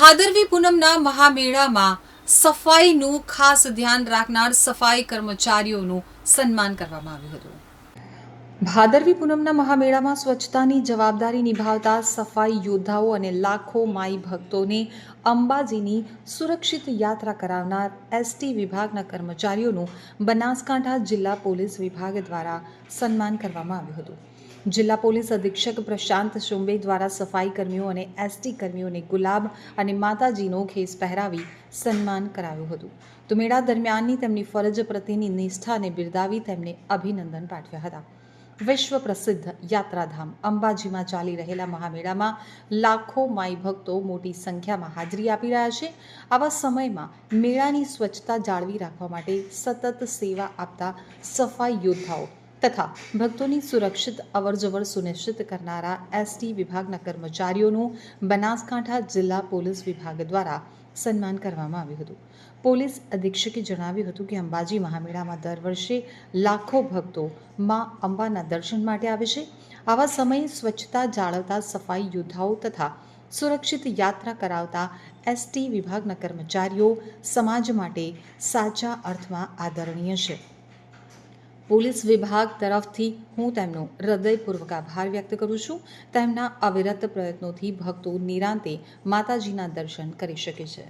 ભાદરવી પૂનમના મહામેળામાં સફાઈનું ખાસ ધ્યાન રાખનાર સફાઈ કર્મચારીઓનું સન્માન કરવામાં આવ્યું હતું. ભાદરવી પૂનમના મહામેળામાં સ્વચ્છતાની જવાબદારી નિભાવતા સફાઈ યોદ્ધાઓ અને લાખો માઈ ભક્તોને અંબાજીની સુરક્ષિત યાત્રા કરાવનાર એસટી વિભાગના કર્મચારીઓનું બનાસકાંઠા જિલ્લા પોલીસ વિભાગ દ્વારા સન્માન કરવામાં આવ્યું હતું. જિલ્લા પોલીસ અધિક્ષક પ્રશાંત શુંબે દ્વારા સફાઈ કર્મીઓ અને એસટી કર્મીઓને ગુલાબ અને માતાજીનો ખેસ પહેરાવી સન્માન કરાવ્યું હતું. તો મેળા દરમિયાનની તેમની ફરજ પ્રત્યેની નિષ્ઠાને બિરદાવી તેમને અભિનંદન પાઠવ્યા હતા. વિશ્વ પ્રસિદ્ધ યાત્રાધામ અંબાજીમાં ચાલી રહેલા મહામેળામાં લાખો માઈ ભક્તો મોટી સંખ્યામાં હાજરી આપી રહ્યા છે. આવા સમયમાં મેળાની સ્વચ્છતા જાળવી રાખવા માટે સતત સેવા આપતા સફાઈ યોદ્ધાઓ તથા ભક્તોની સુરક્ષિત, અવરજવર સુનિશ્ચિત કરનારા એસટી વિભાગના કર્મચારીઓનું બનાસકાંઠા જિલ્લા પોલીસ વિભાગ દ્વારા સન્માન કરવામાં આવ્યું હતું. પોલીસ અધિક્ષકે જણાવ્યું હતું કે અંબાજી મહામેળામાં દર વર્ષે લાખો ભક્તો માં અંબાના દર્શન માટે આવે છે. આવા સમયે સ્વચ્છતા જાળવતા સફાઈ યોદ્ધાઓ તથા સુરક્ષિત યાત્રા કરાવતા એસટી વિભાગના કર્મચારીઓ સમાજ માટે સાચા અર્થમાં આદરણીય છે. પોલીસ વિભાગ તરફથી હું તેમનો હૃદયપૂર્વક આભાર વ્યક્ત કરું છું. તેમના અવિરત પ્રયત્નોથી ભક્તો નિરાંતે માતાજીના દર્શન કરી શકે છે.